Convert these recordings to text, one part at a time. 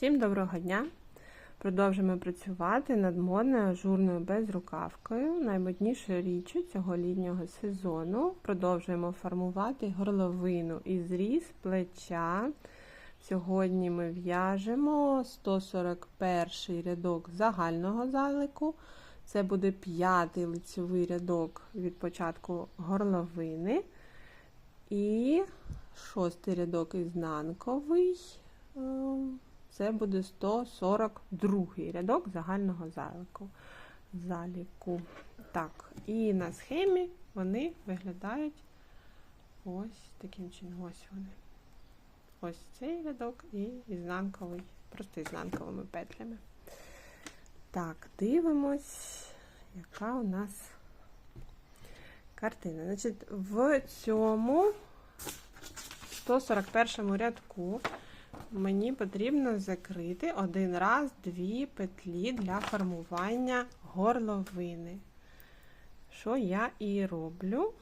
Всім доброго дня! Продовжуємо працювати над модною ажурною безрукавкою, наймоднішою річчю цього літнього сезону. Продовжуємо формувати горловину і зріз плеча. Сьогодні ми в'яжемо 141 рядок загального залику. Це буде п'ятий лицьовий рядок від початку горловини. І шостий рядок ізнанковий. Це буде 142 рядок загального заліку. заліку. Так, і на схемі вони виглядають ось таким чином. Ось вони. Ось цей рядок і ізнанковий, просто ізнанковими петлями. Так, дивимось, яка у нас картина. Значить, в цьому 141 рядку мені потрібно закрити один раз дві петлі для формування горловини. Що я і роблю?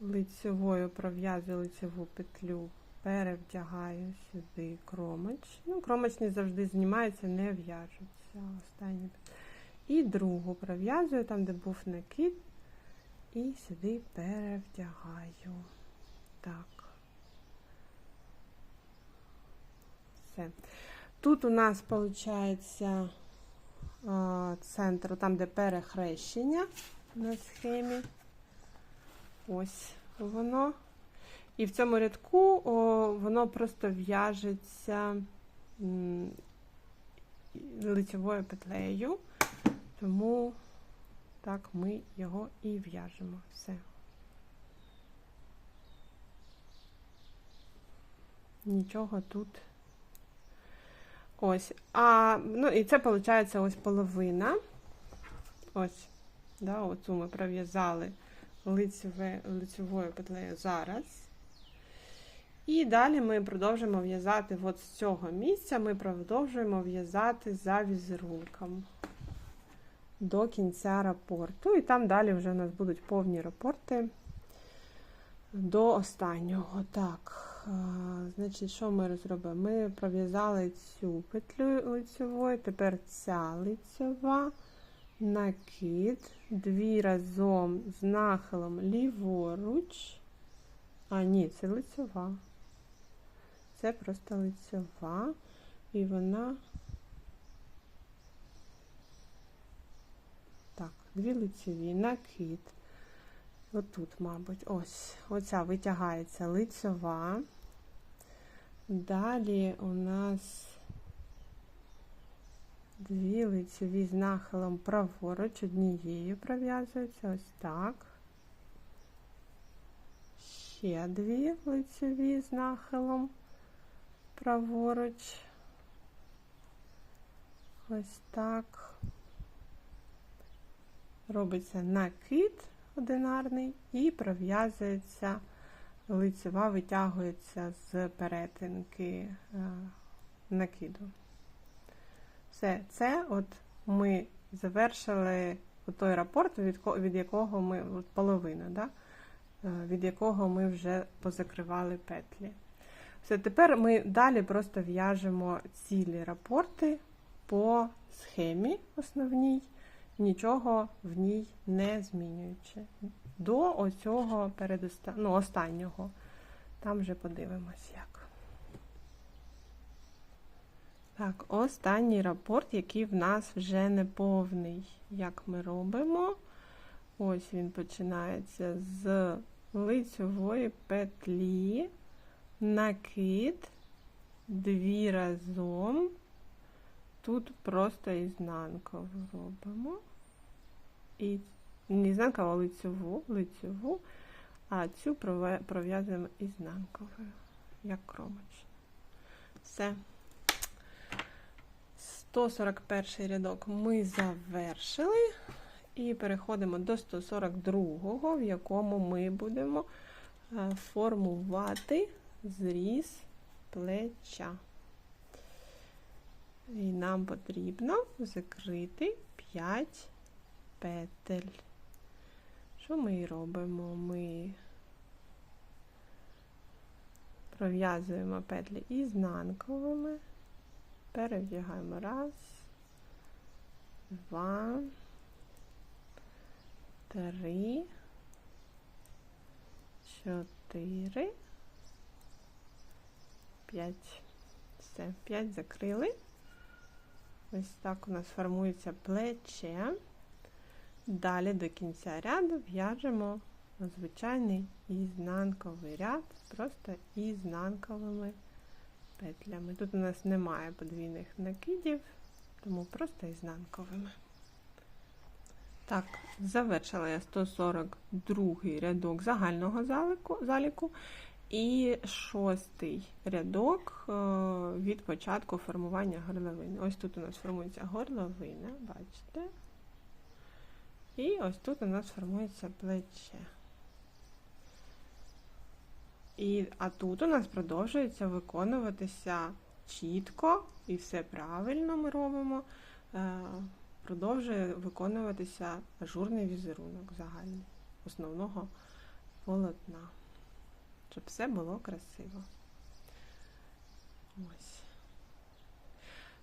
Лицевою пров'язую лицеву петлю, перевдягаю сюди кромоч. Ну, кромочні завжди знімаються, не в'яжуться. Останні. І другу пров'язую там, де був накид, і сюди перевдягаю. Так. Все. Тут у нас виходить центр, там, де перехрещення на схемі. Ось воно. І в цьому рядку о, воно просто в'яжеться лицевою петлею, тому так ми його і в'яжемо. Все. Нічого тут. Ось. А, ну, і це, виходить, ось половина. Ось. Да, Оцю ми пров'язали лицеве, лицевою петлею зараз. І далі ми продовжуємо в'язати от з цього місця, ми продовжуємо в'язати за візерунком до кінця рапорту. І там далі вже у нас будуть повні рапорти до останнього. Так. Значить, що ми розробимо? Ми пров'язали цю петлю лицевою, тепер ця лицева, накид, дві разом з нахилом ліворуч. А, ні, це лицева. Це просто лицева. І вона. Так, дві лицеві, накид. Отут, мабуть, ось, оця витягається лицева. Далі у нас дві лицеві з нахилом праворуч, однією пров'язуються, ось так. Ще дві лицеві з нахилом праворуч. Ось так. Робиться накид одинарний і пров'язується лицева, витягується з перетинки е, накиду. Все, це от ми завершили той рапорт, від якого ми половина, да? Е, від якого ми вже позакривали петлі. Все, тепер ми далі просто в'яжемо цілі рапорти по схемі основній нічого в ній не змінюючи. До оцього передоста... ну, останнього. Там вже подивимось як. Так, останній рапорт, який в нас вже не повний. Як ми робимо? Ось він починається з лицевої петлі, накид, дві разом. Тут просто ізнанкову робимо. І не ізнанкову, лицеву, лицеву, а цю пров'язуємо ізнанковою, як кромочну. Все. 141 рядок ми завершили. І переходимо до 142, в якому ми будемо е, формувати зріз плеча. І нам потрібно закрити 5 петель. Що ми робимо? Ми Пров'язуємо петлі ізнанковими. Перевдягаємо раз, два, три, чотири, п'ять. Все, п'ять закрили. Ось так у нас формується плече. Далі до кінця ряду в'яжемо звичайний ізнанковий ряд, просто ізнанковими петлями. Тут у нас немає подвійних накидів, тому просто ізнанковими. Так, завершила я 142 рядок загального заліку, заліку і шостий рядок е, від початку формування горловини. Ось тут у нас формується горловина, бачите? І ось тут у нас формується плече. І, а тут у нас продовжується виконуватися чітко і все правильно ми робимо. Е, продовжує виконуватися ажурний візерунок загальний основного полотна, щоб все було красиво. Ось.